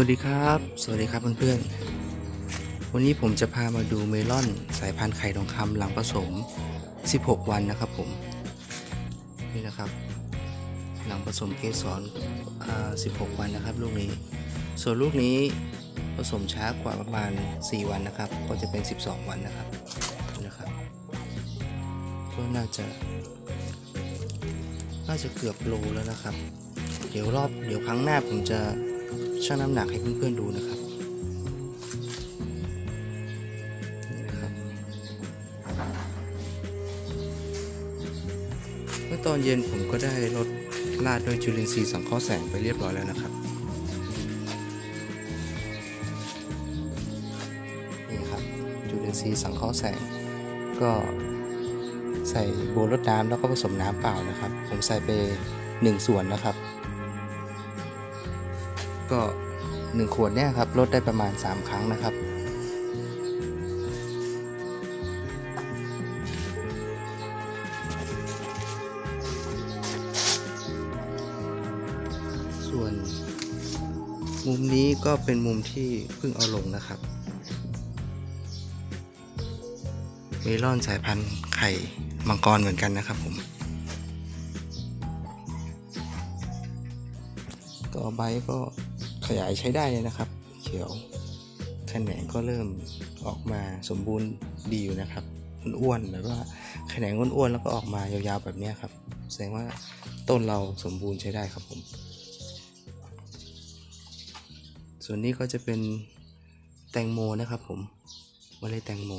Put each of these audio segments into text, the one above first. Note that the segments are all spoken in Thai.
วัสดีครับ สวัสดีครับเพื่อนๆ วันนี้ผมจะพามาดูเมลอนสายพันธุ์ไข่ทองคำหลังผสม 16 วันนะครับผม นี่นะครับ หลังผสมเกสร16 วันนะครับ ลูกนี้ ส่วนลูกนี้ผสมช้ากว่าประมาณ 4 วันนะครับ ก็จะเป็น 12 วันนะครับนี่นะครับ ก็น่าจะ น่าจะเกือบโลแล้วนะครับ เดี๋ยวรอบ เดี๋ยวครั้งหน้าผมจะ ชั่งน้ำหนักให้เพื่อนๆดูนะครับนี่นะครับ เมื่อตอนเย็นผมก็ได้ลดราดด้วยจุลินทรีย์สังเคราะห์แสงไปเรียบร้อยแล้วนะครับนี่ครับจุลินทรีย์สังเคราะห์แสงก็ใส่โบรดน้ำแล้วก็ผสมน้ำเปล่านะครับ ผมใส่ไป 1 ส่วนนะครับ ก็ 1 ขวดเนี่ยครับลดได้ประมาณ 3 ครั้งนะครับ ส่วน มุมนี้ก็เป็นมุมที่เพิ่งเอาลงนะครับ เมลอนสายพันธุ์ไข่มังกรเหมือนกันนะครับผมก็ใบก็ ขยายใช้ได้เลยนะครับ เขียวแขนงก็เริ่มออกมาสมบูรณ์ดีอยู่นะครับอ้วนๆแบบว่าแขนงอ้วนๆแล้วก็ออกมายาวๆแบบนี้ครับ แสดงว่าต้นเราสมบูรณ์ใช้ได้ครับผม ส่วนนี้ก็จะเป็นแตงโมนะครับผมเมล็ดแตงโม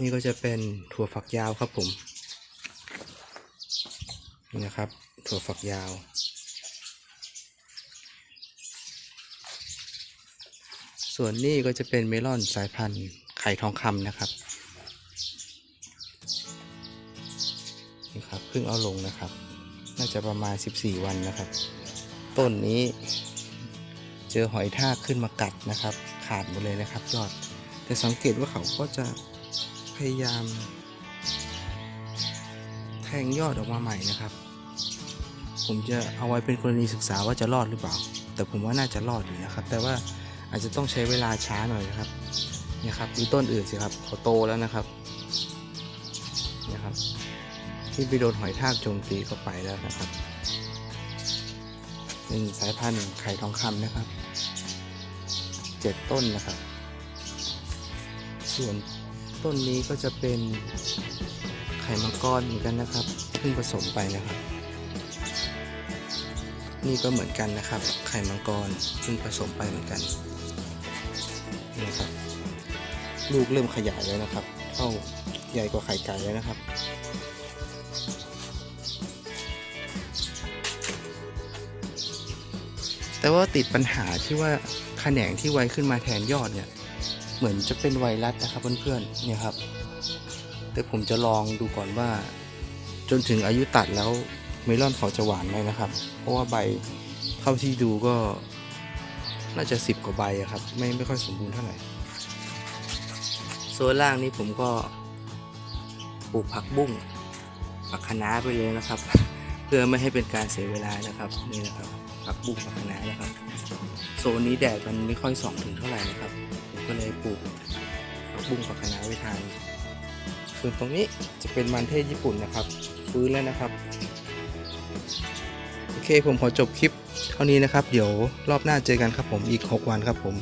นี่ก็จะเป็นถั่วฝักยาวครับผม นี่นะครับ ถั่วฝักยาว ส่วนนี้ก็จะเป็นเมลอนสายพันธุ์ไข่ทองคำนะครับ นี่ครับเพิ่งเอาลงนะครับ น่าจะประมาณ 14 วันนะครับ ต้นนี้เจอหอยทากขึ้นมากัดนะครับ ขาดหมดเลยนะครับยอด แต่สังเกตว่าเขาก็จะพยายาม แทงยอดออกมาใหม่นะครับ ผมจะเอาไว้เป็นกรณีศึกษาว่าจะรอดหรือเปล่า แต่ผมว่าน่าจะรอดอยู่นะครับ แต่ว่าอาจจะต้องใช้เวลาช้าหน่อยนะครับนี่ครับดูต้นอื่นสิครับเขาโตแล้วนะครับนี่ครับ ที่ไปโดนหอยทากโจมตีเข้าไปแล้วนะครับเป็นสายพันธุ์ไข่ทองคำนะครับเจ็ดต้นนะครับ ส่วนต้นนี้ก็จะเป็น ข่มังกรเหมือนกันนะครับเพิ่งผสมไปนะครับ นี่ก็เหมือนกันนะครับ ไข่มังกรเพิ่งผสมไปเหมือนกันนี่นะครับลูกเริ่มขยายแล้วนะครับเท่าใหญ่กว่าไข่ไก่แล้วนะครับแต่ว่าติดปัญหาที่ว่าแขนงที่ไวขึ้นมาแทนยอดเนี่ย เหมือนจะเป็นไวรัสนะครับเพื่อนๆเนี่ยครับ แต่ผมจะลองดูก่อนว่า จนถึงอายุตัดแล้วเมลอนเขาจะหวานไหมนะครับ เพราะว่าใบเท่าที่ดูก็น่าจะสิบกว่าใบครับ ไม่ไม่ค่อยสมบูรณ์เท่าไหร่ส่วนล่างนี้ผมก็ปลูกผักบุ้งผักคะน้าไปเลยนะครับ เพื่อไม่ให้เป็นการเสียเวลานะครับนี่นะครับผักบุ้งผักคะน้านะครับโซนนี้แดดมันไม่ค่อยส่องถึงเท่าไหร่นะครับผมก็เลยปลูกผักบุ้งผักคะน้าไว้ทาน ส่วนตรงนี้จะเป็นมันเทศญี่ปุ่นนะครับ ฟื้นแล้วนะครับ โอเคผมขอจบคลิปเท่านี้นะครับ เดี๋ยวรอบหน้าเจอกันครับผมอีก 6 วันครับผม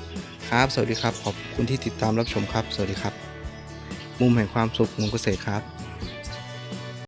ครับ สวัสดีครับ ขอบคุณที่ติดตามรับชมครับ สวัสดีครับ มุมแห่งความสุขมุมเกษตรครับ